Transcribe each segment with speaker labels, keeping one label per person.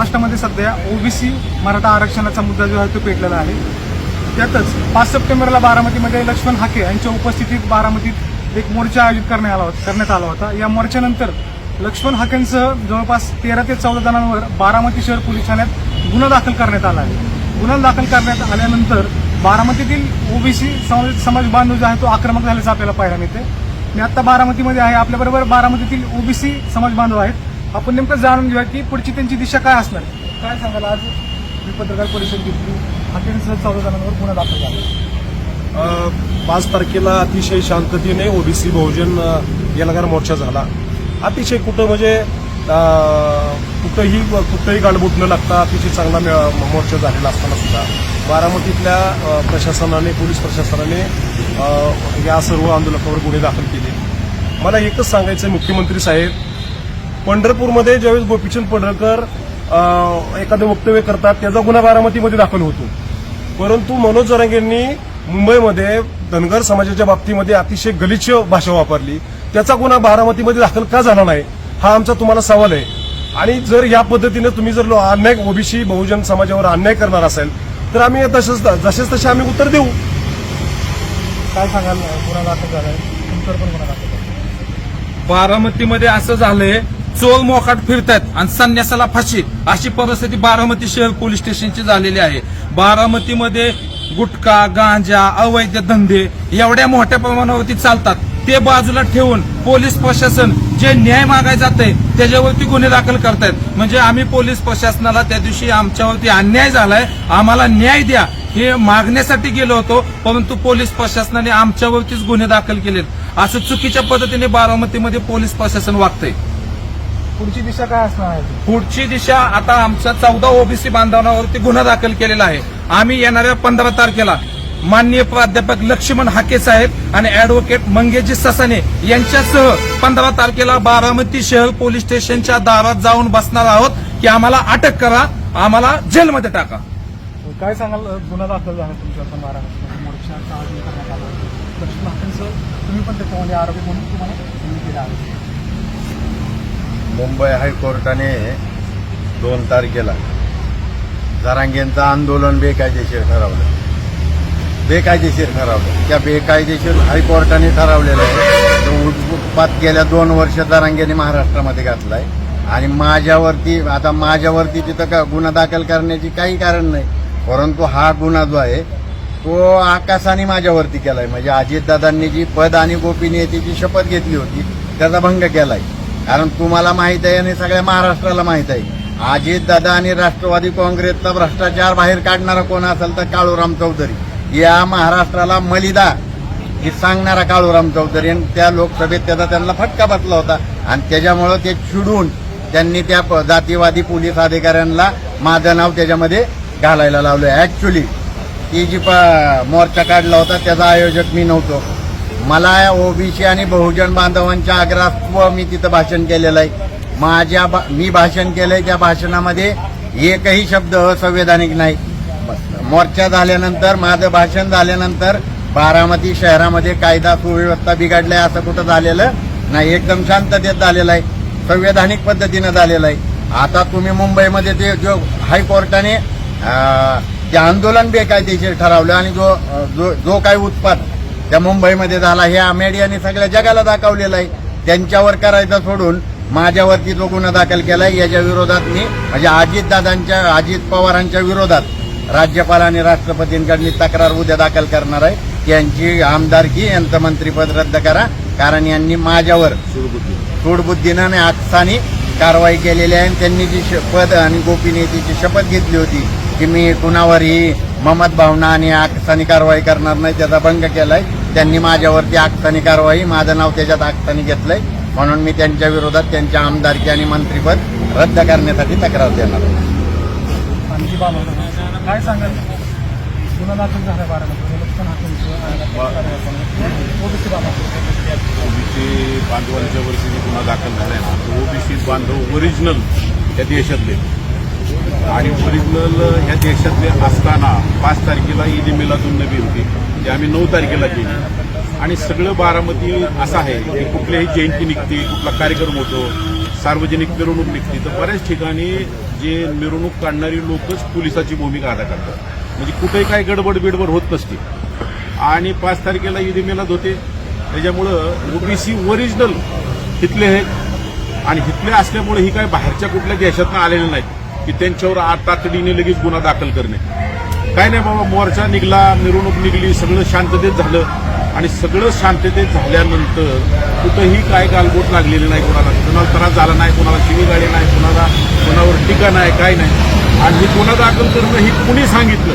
Speaker 1: महाराष्ट्रामध्ये सध्या ओबीसी मराठा आरक्षणाचा मुद्दा जो आहे तो पेटलेला आहे. त्यातच पाच सप्टेंबरला बारामतीमध्ये लक्ष्मण हाके यांच्या उपस्थितीत बारामतीत एक मोर्चा आयोजित करण्यात आला होता करण्यात आला होता. या मोर्चानंतर लक्ष्मण हाकेंसह जवळपास तेरा ते चौदा जणांवर बारामती शहर पोलीस ठाण्यात गुन्हा दाखल करण्यात आला आहे. गुन्हा दाखल करण्यात आल्यानंतर बारामतीतील ओबीसी समाज समाज बांधव जो आहे तो आक्रमक झाल्याचं आपल्याला पाहायला मिळते मी आता बारामतीमध्ये आहे. आपल्याबरोबर बारामतीतील ओबीसी समाज बांधव आहेत. आपण नेमकं जाणून घेऊया की पुढची त्यांची दिशा काय असणार. काय सांगाल आज? मी पत्रकार परिषद घेतली. हाकेंसह चौदा जणांवर गुन्हा दाखल झाला.
Speaker 2: पाच तारखेला अतिशय शांततेने ओबीसी बहुजन अ, एल्गार मोर्चा झाला. अतिशय कुठं म्हणजे कुठंही कुठंही गालबोट न लागता अतिशय चांगला मोर्चा झालेला असताना सुद्धा. बारामतीतल्या प्रशासनाने पोलीस प्रशासनाने या सर्व आंदोलकावर गुन्हे दाखल केले. मला एकच सांगायचं आहे, मुख्यमंत्री साहेब पंढरपूरमध्ये ज्यावेळेस गोपीचंद पडळकर अ, एखादं वक्तव्य करतात त्याचा गुन्हा बारामतीमध्ये दाखल होतो. परंतु मनोज जरांग यांनी मुंबईमध्ये धनगर समाजाच्या बाबतीमध्ये अतिशय गलिच्छ भाषा वापरली. त्याचा गुन्हा बारामतीमध्ये दाखल का झाला नाही हा आमचा तुम्हाला सवाल आहे. आणि जर या पद्धतीने तुम्ही जर लो- अन्याय ओबीसी बहुजन समाजावर अन्याय करणार असेल तर आम्ही तसंच जसेच तसे आम्ही उत्तर देऊ.
Speaker 1: काय सांगाल? गुन्हा दाखल झालाय? तुमच्यावर पण गुन्हा दाखल झाला?
Speaker 3: बारामतीमध्ये असं झालंय चोल मोकाट फिरतायत आणि संन्यासाला फाशी अशी परिस्थिती बारामती शहर पोलीस स्टेशनची झालेली आहे. बारामतीमध्ये गुटखा गांजा अवैध धंदे एवढ्या मोठ्या प्रमाणावरती चालतात. ते बाजूला ठेवून पोलीस प्रशासन जे न्याय मागाय आहे त्याच्यावरती गुन्हे दाखल करतायत. म्हणजे आम्ही पोलीस प्रशासनाला त्या दिवशी आमच्यावरती अन्याय झालाय आम्हाला न्याय द्या हे मागण्यासाठी गेलो होतो परंतु पोलीस प्रशासनाने आमच्यावरतीच गुन्हे दाखल केलेत. असं चुकीच्या पद्धतीने बारामतीमध्ये पोलीस प्रशासन वागतंय.
Speaker 1: पुढची दिशा काय असणार आहे?
Speaker 3: पुढची दिशा आता आमच्या चौदा ओबीसी बांधवांवरती गुन्हा दाखल केलेला आहे. आम्ही येणाऱ्या पंधरा तारखेला माननीय प्राध्यापक लक्ष्मण हाके साहेब आणि अॅडव्होकेट मंगेजी ससाने यांच्यासह पंधरा तारखेला बारामती शहर पोलीस स्टेशनच्या दारात जाऊन बसणार आहोत की आम्हाला अटक करा आम्हाला जेलमध्ये टाका.
Speaker 1: काय सांगाल गुन्हा दाखल झाला तुमच्या पण करण्यात आलं? होतं. लक्ष्मण हाकेंसह तुम्ही पण त्याच्यामध्ये आरोपी म्हणून तुम्हाला केलं आहे
Speaker 4: मुंबई हायकोर्टाने दोन तारखेला जरांगेंचं आंदोलन बेकायदेशीर ठरवलं. बेकायदेशीर ठरवलं. त्या बेकायदेशीर हायकोर्टाने ठरवलेलं आहे. उत्पात गेल्या दोन वर्ष जरांगेने महाराष्ट्रामध्ये घातलाय. आणि माझ्यावरती आता माझ्यावरती तिथं का गुन्हा दाखल करण्याची काही कारण नाही. परंतु हा गुन्हा जो आहे तो आकाशाने माझ्यावरती केलाय. म्हणजे अजितदादांनी जी पद आणि गोपनीयतेची शपथ घेतली होती त्याचा भंग केलाय. कारण तुम्हाला माहीत आहे आणि सगळ्या महाराष्ट्राला माहीत आहे. अजितदादा आणि राष्ट्रवादी काँग्रेसचा भ्रष्टाचार बाहेर काढणारा कोण असेल तर काळूराम चौधरी. या महाराष्ट्राला मलिदा हे सांगणारा काळूराम चौधरी. आणि त्या लोकसभेत त्याचा त्यांना फटका बसला होता. आणि त्याच्यामुळं ते चिडून त्यांनी त्या प- जातीवादी पोलीस अधिकाऱ्यांना माझं नाव त्याच्यामध्ये घालायला लावलं ऍक्च्युली ती जी प- मोर्चा काढला होता त्याचा आयोजक मी नव्हतो. मला ओबीसी आणि बहुजन बांधवांच्या आग्रहात्व मी तिथं भाषण केलेलं आहे. माझ्या भा- मी भाषण केलंय त्या भाषणामध्ये एकही शब्द असंवैधानिक नाही. मोर्चा झाल्यानंतर माझं भाषण झाल्यानंतर बारामती शहरामध्ये कायदा सुव्यवस्था बिघडलाय असं कुठं झालेलं नाही. एकदम शांततेत झालेलं आहे. संवैधानिक पद्धतीनं झालेलं आहे. आता तुम्ही मुंबईमध्ये ते जो हायकोर्टाने ते आंदोलन बेकायदेशीर ठरवलं आणि जो जो जो काही उत्पाद त्या मुंबईमध्ये झाला हे आमेडियाने सगळ्या जगाला दाखवलेलं आहे. त्यांच्यावर करायचं सोडून माझ्यावरती जो गुन्हा दाखल केलाय. याच्या विरोधात मी म्हणजे अजितदादांच्या अजित पवारांच्या विरोधात राज्यपाल आणि राष्ट्रपतींकडली तक्रार उद्या दाखल करणार आहे. त्यांची आमदारकी यांचं मंत्रीपद रद्द करा कारण यांनी माझ्यावर सूडबुद्धीनं आणि आक्सानी कारवाई केलेली आहे. आणि त्यांनी जी श- पद आणि गोपनीयतेची शपथ घेतली होती की मी कुणावरही ममत भावना आणि आकसानी कारवाई करणार नाही त्याचा भंग केलाय. त्यांनी माझ्यावरती आकसानी कारवाई माझं नाव त्याच्यात आकसानी घेतलंय. म्हणून मी त्यांच्या विरोधात त्यांच्या आमदारकी आणि मंत्रीपद रद्द करण्यासाठी तक्रार देणार आहे.
Speaker 1: काय सांगाल? झाला ओबीसी
Speaker 5: बांधवांच्या वरती जो गुन्हा दाखल झालाय ना तो ओबीसी बांधव ओरिजिनल या देशातले. आणि ओरिजिनल ह्या देशातले असताना पाच तारखेला ईद मिलातून नबी होती. ते आम्ही नऊ तारखेला केली. आणि सगळं बारामती असं आहे की कुठल्याही जयंती निघते कुठला कार्यक्रम होतो सार्वजनिक मिरवणूक निघते तर बऱ्याच ठिकाणी जे मिरवणूक काढणारी लोकच पोलिसाची भूमिका अदा करतात. म्हणजे कुठेही काय गडबड बिडबड होत नसते. आणि पाच तारखेला ईद मिलाद होते. त्याच्यामुळं ओबीसी ओरिजिनल तिथले आहेत. आणि हिथले असल्यामुळे ही काय बाहेरच्या कुठल्या देशातनं आलेले नाहीत. की त्यांच्यावर आत तातडीने लगेच गुन्हा दाखल करणे. काय नाही बाबा मोर्चा निघला मिरवणूक निघली सगळं शांततेत झालं. आणि सगळं शांततेत झाल्यानंतर कुठंही काय गालबोट लागलेली नाही कोणाला. कोणाला त्रास झाला नाही कोणाला शिवीगाडी नाही कोणाला कोणावर टीका नाही काय नाही. आणि हे गुन्हा दाखल करणं ही कुणी सांगितलं?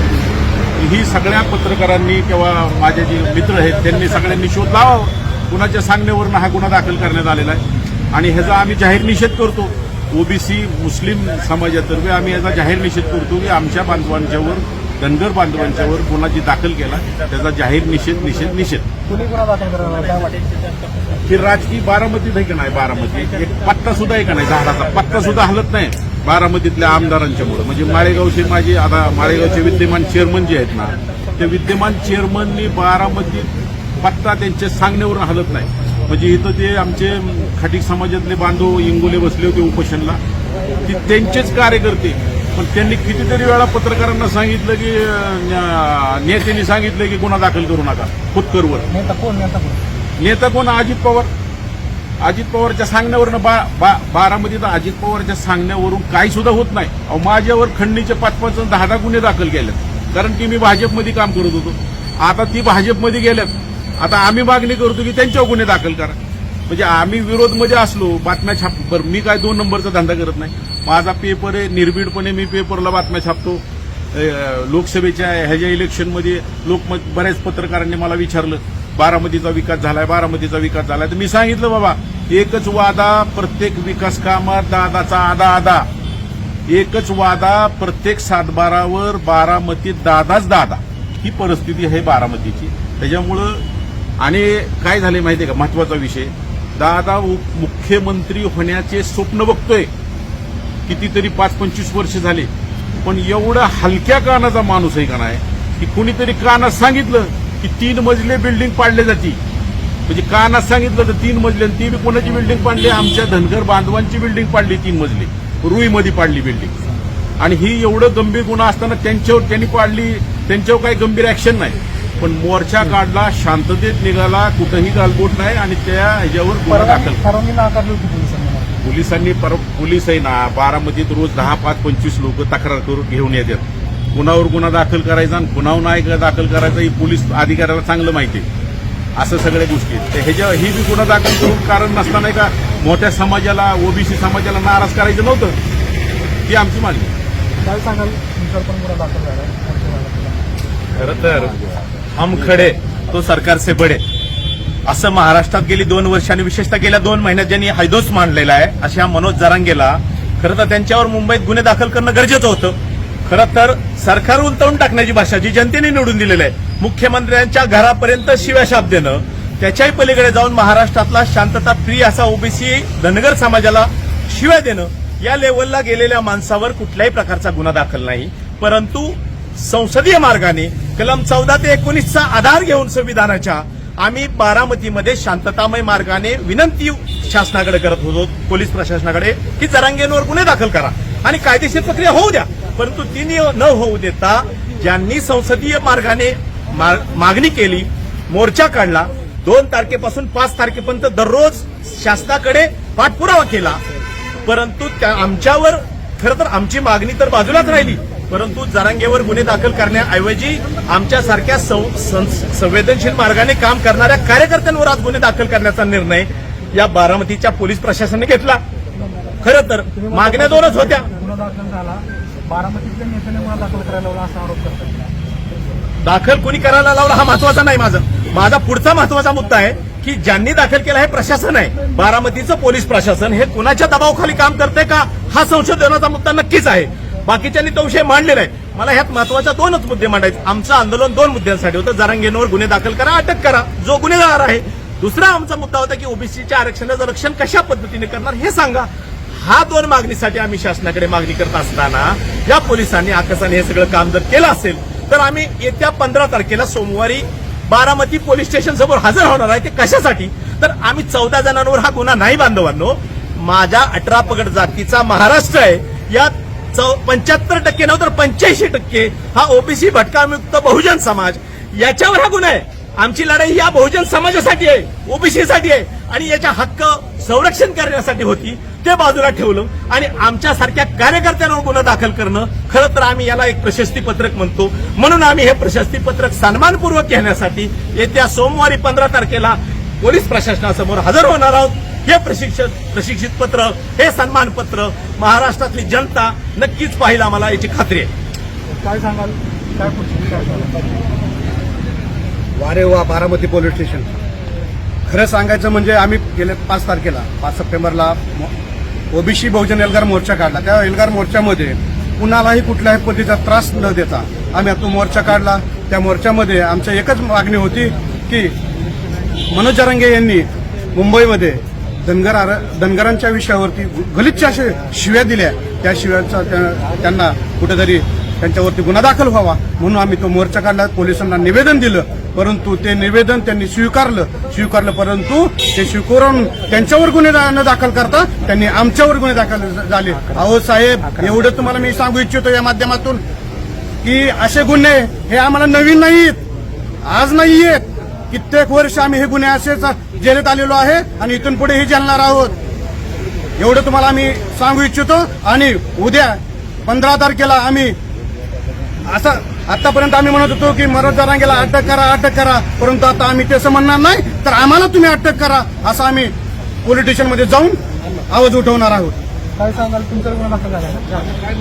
Speaker 5: ही सगळ्या पत्रकारांनी किंवा माझे जे मित्र आहेत त्यांनी सगळ्यांनी शोध लावावा. कुणाच्या सांगण्यावरनं हा गुन्हा दाखल करण्यात आलेला आहे. आणि ह्याचा आम्ही जाहीर निषेध करतो. ओबीसी मुस्लिम समाजातर्फे आम्ही याचा जाहीर निषेध करतो की आमच्या बांधवांच्यावर धनगर बांधवांच्यावर गुन्हा जी दाखल केला त्याचा जाहीर निषेध निषेध निषेध. की राजकीय बारामतीत आहे का नाही बारामती? एक पत्ता सुद्धा आहे का नाही झाडाचा? पत्ता सुद्धा हलत नाही बारामतीतल्या आमदारांच्यामुळे. म्हणजे माळेगावचे माझे आता माळेगावचे विद्यमान चेअरमन जे आहेत ना ते विद्यमान चेअरमननी बारामतीत पत्ता त्यांच्या सांगण्यावरून हलत नाही. म्हणजे इथं जे आमचे खाटीक समाजातले बांधव इंगोले बसले होते उपोषणला की त्यांचेच कार्यकर्ते. पण त्यांनी कितीतरी वेळा पत्रकारांना सांगितलं की नेत्यांनी सांगितलं की गुन्हा दाखल करू नका खुदकरवर
Speaker 1: नेता कोण? नेता कोण?
Speaker 5: नेता कोण? अजित पवार. अजित पवारच्या सांगण्यावरनं बा, बा, बारामतीत अजित पवारच्या सांगण्यावरून काही सुद्धा होत नाही. अहो, माझ्यावर खंडणीचे पाच पाच दहा दहा गुन्हे दाखल केलेत. कारण की मी भाजपमध्ये काम करत होतो. आता ती भाजपमध्ये गेल्यात. आता आम्ही मागणी करतो की त्यांच्यावर गुन्हे दाखल करा. म्हणजे आम्ही विरोधमध्ये असलो बातम्या छाप बरं मी काय दोन नंबरचा धंदा करत नाही. माझा पेपर आहे निर्भीडपणे मी पेपरला बातम्या छापतो. लोकसभेच्या ह्याच्या इलेक्शनमध्ये लोकमत बऱ्याच पत्रकारांनी मला विचारलं बारामतीचा विकास झालाय बारामतीचा विकास झालाय. तर मी सांगितलं बाबा एकच वादा प्रत्येक विकास कामात दादाचा आदा आदा एकच वादा प्रत्येक सातबारावर बारामतीत दादाच दादा. ही परिस्थिती आहे बारामतीची. त्याच्यामुळं आणि काय झाले आहे का? महत्त्वाचा विषय. दादा उप- मुख्यमंत्री होण्याचे स्वप्न बघतोय. कितीतरी पाच पंचवीस वर्ष झाले. पण एवढा हलक्या कानाचा माणूस आहे का नाही? की कुणीतरी कानात सांगितलं की तीन मजले बिल्डिंग पाडले जाती. म्हणजे कानात सांगितलं तर तीन मजले ती बी कोणाची बिल्डिंग पाडली? आमच्या धनगर बांधवांची बिल्डिंग पाडली तीन मजली. रुईमध्ये पाडली बिल्डिंग. आणि ही एवढं गंभीर गुन्हा असताना त्यांच्यावर त्यांनी पाडली त्यांच्यावर काही गंभीर ऍक्शन नाही. पण मोर्चा काढला शांततेत निघाला कुठंही गालबोट नाही आणि त्या ह्याच्यावर गुन्हा दाखल.
Speaker 1: परवानगी नाकारली होती पोलिसांनी.
Speaker 5: पोलिसांनी पर पोलीस आहे ना बारामतीत रोज दहा पाच पंचवीस लोक तक्रार करून घेऊन येतात. कुणावर गुन्हा दाखल करायचा आणि कुणावर नाही दाखल करायचा ही पोलीस अधिकाऱ्याला चांगलं माहिती आहे. असं सगळ्या गोष्टी. तर ह्याच्या ही बी गुन्हा दाखल करून कारण नसताना का मोठ्या समाजाला ओबीसी समाजाला नाराज करायचं नव्हतं? ही आमची मागणी
Speaker 1: काय सांगाल? तुमच्यावर पण गुन्हा दाखल झाला
Speaker 6: खर तर हम खडे तो सरकार से बडे. असं महाराष्ट्रात गेली दोन वर्ष आणि विशेषतः गेल्या दोन महिन्यात ज्यांनी हायदोस मांडलेला आहे अशा मनोज जरांगेला खरं तर त्यांच्यावर मुंबईत गुन्हे दाखल करणं गरजेचं होतं. खरं तर सरकार उलटवून टाकण्याची भाषा जी जनतेने निवडून दिलेली आहे मुख्यमंत्र्यांच्या घरापर्यंत शिव्याशाप देणं त्याच्याही पलीकडे जाऊन महाराष्ट्रातला शांतता प्रिय असा ओबीसी धनगर समाजाला शिव्या देणं या लेवलला गेलेल्या माणसावर कुठल्याही प्रकारचा गुन्हा दाखल नाही. परंतु संसदीय मार्गाने कलम चौदा ते एकोणीसचा आधार घेऊन संविधानाच्या आम्ही बारामतीमध्ये शांततामय मार्गाने विनंती शासनाकडे करत होतो पोलीस प्रशासनाकडे की जरांगेंवर गुन्हे दाखल करा आणि कायदेशीर प्रक्रिया होऊ द्या. परंतु तिने न होऊ देता ज्यांनी संसदीय मार्गाने मा- मागणी केली मोर्चा काढला दोन तारखेपासून पाच तारखेपर्यंत दररोज शासनाकडे पाठपुरावा केला. परंतु त्या आमच्यावर खरं तर आमची मागणी तर बाजूलाच राहिली. परंतु जरांगेवर गुन्हे दाखल करण्याऐवजी आमच्यासारख्या संवेदनशील मार्गाने काम करणाऱ्या कार्यकर्त्यांवर आज गुन्हे दाखल करण्याचा निर्णय या बारामतीच्या पोलीस प्रशासनाने घेतला. खरं तर मागण्या दोनच होत्या.
Speaker 1: दाखल
Speaker 6: कोणी करायला लावला हा महत्त्वाचा नाही माझा. माझा पुढचा महत्त्वाचा मुद्दा आहे की ज्यांनी दाखल केला हे प्रशासन आहे. बारामतीचं पोलीस प्रशासन हे कुणाच्या दबावाखाली काम करते का? हा संशोधनाचा मुद्दा नक्कीच आहे. बाकीच्यांनी तो विषय मांडलेला आहे. मला ह्यात महत्त्वाच्या दोनच मुद्दे मांडायचे. आमचं आंदोलन दोन मुद्द्यांसाठी होतं. जरांगेंवर गुन्हे दाखल करा अटक करा. जो गुन्हेगार आहे दुसरा आमचा मुद्दा होता की ओबीसीच्या आरक्षणाचं रक्षण कशा पद्धतीने करणार हे सांगा. हा दोन मागणीसाठी आम्ही शासनाकडे मागणी करत असताना या पोलिसांनी आकाशाने हे सगळं काम जर केलं असेल तर आम्ही येत्या पंधरा तारखेला सोमवारी बारामती पोलीस स्टेशन समोर हजर होणार आहे ते कशासाठी? तर आम्ही चौदा जणांवर हा गुन्हा नाही बांधवांनो. माझ्या अठरा पगड जातीचा महाराष्ट्र आहे. यात पंच्याहत्तर टक्के नव्हतं पंच्याऐंशी टक्के हा ओबीसी भटकामुक्त बहुजन समाज. याच्यावर हा गुन्हा आहे. आमची लढाई या बहुजन समाजासाठी आहे ओबीसीसाठी आहे. आणि याच्या हक्क संरक्षण करण्यासाठी होती ते बाजूला ठेवलं. आणि आमच्यासारख्या कार्यकर्त्यांवर गुन्हा दाखल करणं खरं तर आम्ही याला एक प्रशस्ती पत्रक म्हणतो. म्हणून आम्ही हे प्रशस्ती पत्रक सन्मानपूर्वक घेण्यासाठी येत्या सोमवारी पंधरा तारखेला पोलीस प्रशासनासमोर हजर होणार आहोत. हे प्रशिक्षक प्रशिक्षित पत्र हे सन्मान पत्र महाराष्ट्रातली जनता नक्कीच पाहिलं आम्हाला याची खात्री आहे.
Speaker 1: काय सांगाल? काय
Speaker 7: वारे वा बारामती पोलीस स्टेशन. खरं सांगायचं म्हणजे आम्ही गेल्या पाच तारखेला पाच सप्टेंबरला ओबीसी बहुजन एल्गार मोर्चा काढला. त्या एल्गार मोर्चामध्ये कुणालाही कुठल्याही पद्धतीचा त्रास न देता आम्ही तो मोर्चा काढला. त्या मोर्चामध्ये आमच्या एकच मागणी होती की मनोज जरांगे यांनी मुंबईमध्ये धनगर आर- धनगरांच्या विषयावरती गलिच्छ असे शिव्या दिल्या. त्या शिव्याचा त्या- त्यांना कुठेतरी त्यांच्यावरती गुन्हा दाखल व्हावा म्हणून आम्ही तो मोर्चा काढला. पोलिसांना निवेदन दिलं. परंतु ते निवेदन त्यांनी स्वीकारलं. स्वीकारलं परंतु ते स्वीकारून त्यांच्यावर गुन्हे न दाखल करता त्यांनी आमच्यावर गुन्हे दाखल झाले. अहो साहेब एवढं तुम्हाला मी सांगू इच्छितो या माध्यमातून की असे गुन्हे हे आम्हाला नवीन नाहीत. आज नाही आहेत कित्येक वर्ष आम्ही हे गुन्हे असेच जेलत आलेलो आहे आणि इथून पुढे हे जालणार आहोत. एवढं तुम्हाला आम्ही सांगू इच्छितो आणि उद्या पंधरा तारखेला आम्ही असं आतापर्यंत आम्ही म्हणत होतो की मनोज जरांगेला अटक करा अटक करा परंतु आता आम्ही तसं म्हणणार नाही. तर आम्हाला तुम्ही अटक करा असं आम्ही पोलीस स्टेशनमध्ये जाऊन आवाज उठवणार आहोत.
Speaker 1: काय सांगाल? तुमचा गुन्हा दाखल झाला?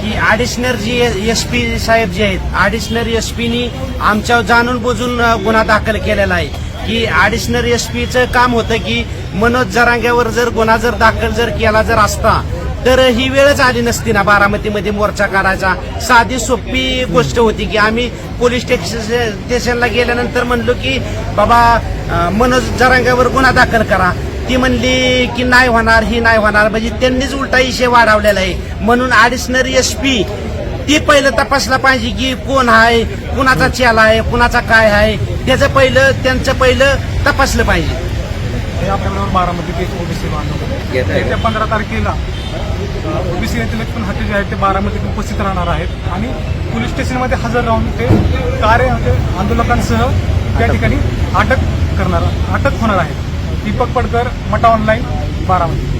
Speaker 8: की ॲडिशनल जी एस पी साहेब जे आहेत ॲडिशनल एस पीनी आमच्यावर जाणून बुजून गुन्हा दाखल केलेला आहे. की ॲडिशनल एस पीचं काम होतं की मनोज जरांग्यावर जर गुन्हा जर दाखल जर केला जर असता तर ही वेळच आली नसती ना बारामतीमध्ये मोर्चा काढायचा. साधी सोपी गोष्ट होती की आम्ही पोलीस स्टेशन स्टेशनला गेल्यानंतर म्हणलो की बाबा मनोज जरांग्यावर गुन्हा दाखल करा. ती म्हणली की नाही होणार ही नाही होणार. म्हणजे त्यांनीच उलटा इशे वाढवलेला आहे. म्हणून ॲडिशनल एस पी ती पहिलं तपासला पाहिजे की कोण आहे कुणाचा चेला आहे कुणाचा काय आहे त्याचं पहिलं त्यांचं पहिलं तपासलं पाहिजे.
Speaker 1: हे आपल्याबरोबर बारामतीत एक ओबीसी बांधव. येत्या पंधरा तारखेला ओबीसी नेते लक्ष्मण हाते जे आहेत ते बारामतीत उपस्थित राहणार आहेत. आणि पोलीस स्टेशनमध्ये हजर राहून ते कार्य म्हणजे आंदोलकांसह त्या ठिकाणी अटक करणार अटक होणार आहे. दीपक पडकर मटा ऑनलाईन बारामती.